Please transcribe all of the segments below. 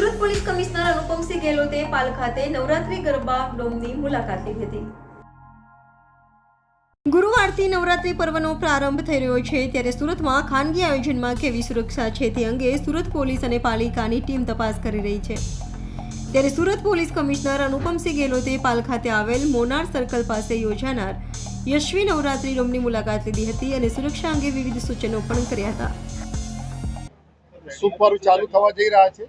Surat police commissioner Anupamsinh ગેહલોતે પાલ ખાતે નવરાત્રી ગરબા ડોમની મુલાકાત લીધી હતી. ગુરુવારથી નવરાત્રી પર્વનો પ્રારંભ થઈ રહ્યો છે ત્યારે સુરતમાં ખાનગી આયોજનમાં કેવી સુરક્ષા છે તે અંગે સુરત પોલીસ અને પાલિકાની ટીમ તપાસ કરી રહી છે. ત્યારે સુરત પોલીસ કમિશનર અનુપમસિંહ ગેહલોતે પાલ ખાતે આવેલ મોનાર સર્કલ પાસે યોજાનાર યશવી નવરાત્રી ડોમની મુલાકાત લીધી હતી અને સુરક્ષા અંગે વિવિધ સૂચનો પણ કર્યા હતા. સુપર ચાલુ થવા જઈ રહ્યા છે?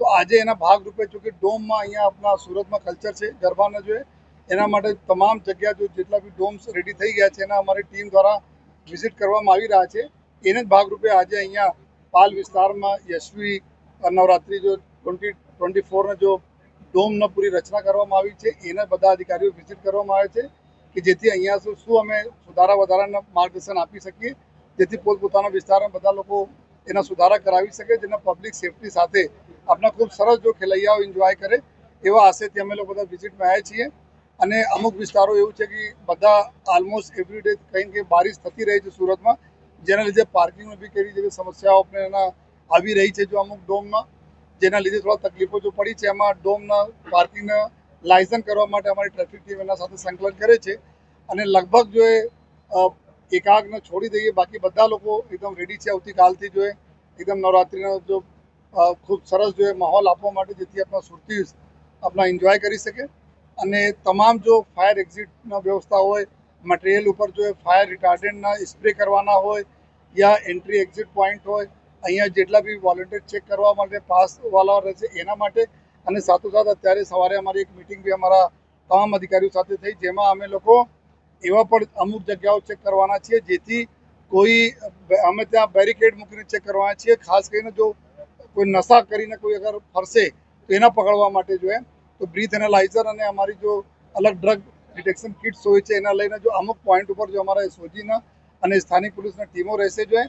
તો આજે એના ભાગરૂપે જોકે ડોમમાં અહીંયા આપણા સુરતમાં કલ્ચર છે, ગરબાના જોઈએ એના માટે તમામ જગ્યા જો જેટલા બી ડોમ્સ રેડી થઈ ગયા છે, એના અમારી ટીમ દ્વારા વિઝિટ કરવામાં આવી રહ્યા છે. એને જ ભાગરૂપે આજે અહીંયા પાલ વિસ્તારમાં યશવી, નવરાત્રિ જો ટ્વેન્ટી ટ્વેન્ટી ફોરને જો ડોમના પૂરી રચના કરવામાં આવી છે, એના બધા અધિકારીઓ વિઝિટ કરવામાં આવે છે કે જેથી અહીંયા શું શું અમે સુધારા વધારાના માર્ગદર્શન આપી શકીએ, જેથી પોતપોતાના વિસ્તારમાં બધા લોકો એના સુધારા કરાવી શકે, જેના પબ્લિક સેફટી સાથે આપણા ખૂબ સરસ જો ખેલૈયાઓ એન્જોય કરે એવા આશયથી અમે લોકો બધા વિઝિટમાં આવ્યા છીએ. અને અમુક વિસ્તારો એવું છે કે બધા ઓલમોસ્ટ એવરી ડે કંઈ કંઈ બારિશ થતી રહી છે સુરતમાં, જેના લીધે પાર્કિંગમાં બી કેવી જેવી સમસ્યાઓ આપણે એના આવી રહી છે જો અમુક ડોમમાં. જેના લીધે થોડા તકલીફો જો પડી છે, એમાં ડોમના પાર્કિંગના લાયસન્સ કરવા માટે અમારી ટ્રાફિક ટીમ એના સાથે સંકલન કરે છે. અને લગભગ જો એ એકાગને છોડી દઈએ, બાકી બધા લોકો એકદમ રેડી છે. આવતીકાલથી જો એકદમ નવરાત્રિનો જો ખૂબ સરસ જો માહોલ આપવા માટે જેથી આપણા સુરતી આપણા એન્જોય કરી શકે. અને તમામ જો ફાયર એક્ઝિટના વ્યવસ્થા હોય મટીરિયલ ઉપર જો ફાયર રિટાર્ડન્ટના સ્પ્રે કરવાના હોય યા એન્ટ્રી એક્ઝિટ પોઈન્ટ હોય, અહીંયા જેટલા બી વોલન્ટિયર ચેક કરવા માટે પાસવાળા રહેશે એના માટે અને સાથોસાથ અત્યારે સવારે અમારી એક મિટિંગ બી અમારા તમામ અધિકારીઓ સાથે થઈ, જેમાં અમે લોકો એવા પણ અમુક જગ્યાઓ ચેક કરવાના છીએ, જેથી કોઈ અમે ત્યાં બેરિકેડ મૂકીને ચેક કરવાના છીએ, ખાસ કરીને જો કોઈ નશા કરીને કોઈ અગર ફરશે તો એના પકડવા માટે જો એમ, તો બ્રીથ એનાલાઇઝર અને અમારી જો અલગ ડ્રગ ડિટેક્શન કિટ્સ હોય છે એના લઈને જો અમુક પોઈન્ટ ઉપર જો અમારા એસઓજીના અને સ્થાનિક પોલીસની ટીમો રહેશે જો એ